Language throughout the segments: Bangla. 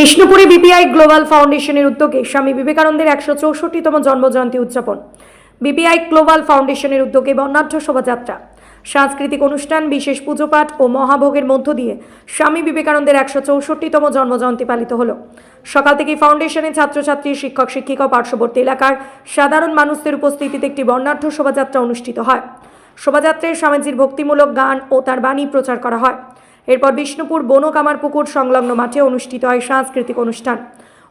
বিষ্ণুপুরে বিপিআই গ্লোবাল ফাউন্ডেশনের উদ্যোগে স্বামী বিবেকানন্দের একশো চৌষট্টিতম জন্মজয়ন্তী উদযাপন। বিপিআই গ্লোবাল ফাউন্ডেশনের উদ্যোগে বর্ণাঢ্য শোভাযাত্রা। সাংস্কৃতিক অনুষ্ঠান, বিশেষ পুজোপাঠ ও মহাভোগের মধ্য দিয়ে স্বামী বিবেকানন্দের একশো চৌষট্টিতম জন্মজয়ন্তী পালিত হল। সকাল থেকেই ফাউন্ডেশনের ছাত্রছাত্রী, শিক্ষক, শিক্ষিকা পার্শ্ববর্তী এলাকার সাধারণ মানুষদের উপস্থিতিতে একটি বর্ণাঢ্য শোভাযাত্রা অনুষ্ঠিত হয়। শোভাযাত্রায় স্বামীজির ভক্তিমূলক গান ও তার বাণী প্রচার করা হয়। এরপর বিষ্ণুপুর বনকামারপুকুর সংলগ্ন মাঠে অনুষ্ঠিত হয় সাংস্কৃতিক অনুষ্ঠান।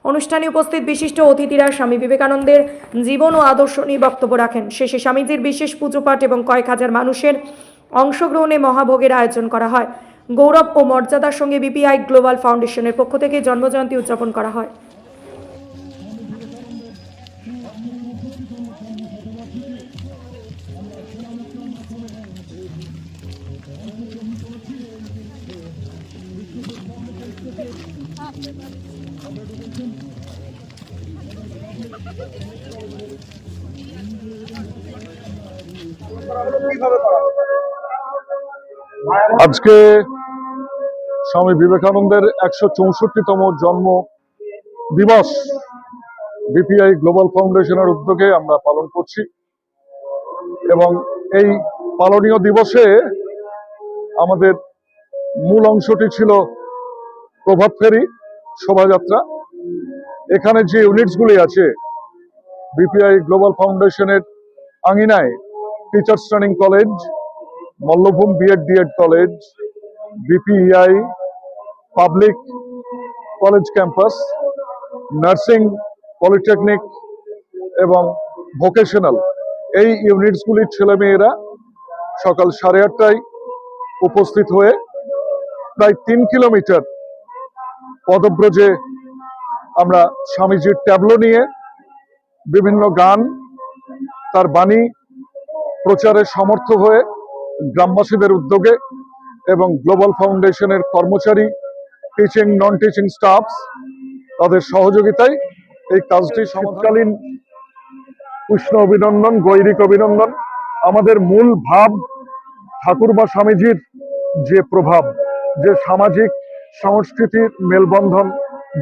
অনুষ্ঠানে উপস্থিত বিশিষ্ট অতিথিরা স্বামী বিবেকানন্দের জীবন ও আদর্শ নিয়ে বক্তব্য রাখেন। শেষে স্বামীজির বিশেষ পুজোপাঠ এবং কয়েক হাজার মানুষের অংশগ্রহণে মহাভোগের আয়োজন করা হয়। গৌরব ও মর্যাদার সঙ্গে বিপিআই গ্লোবাল ফাউন্ডেশনের পক্ষ থেকে জন্মজয়ন্তী উদযাপন করা হয়। আজকে স্বামী বিবেকানন্দের একশো চৌষট্টিতম জন্ম দিবস বিপিআই গ্লোবাল ফাউন্ডেশনের উদ্যোগে আমরা পালন করছি। এবং এই পালনীয় দিবসে আমাদের মূল অংশটি ছিল প্রভাত ফেরি শোভাযাত্রা। এখানে যে ইউনিটসগুলি আছে বিপিআই গ্লোবাল ফাউন্ডেশনের আঙিনায় teachers training college Mallabhum BEd DEd college BPEI public college campus nursing polytechnic এবং ভোকেশনাল এই ইউনিটসগুলির ছেলেমেয়েরা সকাল সাড়ে আটটায় উপস্থিত হয়ে প্রায় তিন কিলোমিটার পদব্রজে আমরা স্বামীজির ট্যাবলো নিয়ে বিভিন্ন গান, তার বাণী, প্রচারে সমর্থ হয়ে গ্রামবাসীদের উদ্যোগে এবং গ্লোবাল ফাউন্ডেশনের কর্মচারী, টিচিং নন টিচিং স্টাফ তাদের সহযোগিতায় এই কাজটি সমকালীন উষ্ণ অভিনন্দন, গৈরিক অভিনন্দন, আমাদের মূল ভাব ঠাকুর বা স্বামীজির যে প্রভাব, যে সামাজিক সংস্কৃতির মেলবন্ধন,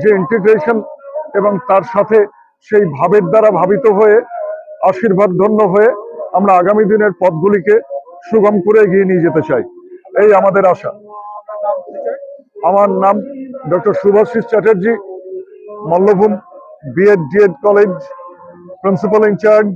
যে ইন্টিগ্রেশন এবং তার সাথে সেই ভাবের দ্বারা ভাবিত হয়ে আশীর্বাদ ধন্য হয়ে আমরা আগামী দিনের পথগুলিকে সুগম করে এগিয়ে নিয়ে যেতে চাই। এই আমাদের আশা। আমার নাম doctor Subhasish Chatterjee, Mallabhum BEd DEd college principal in charge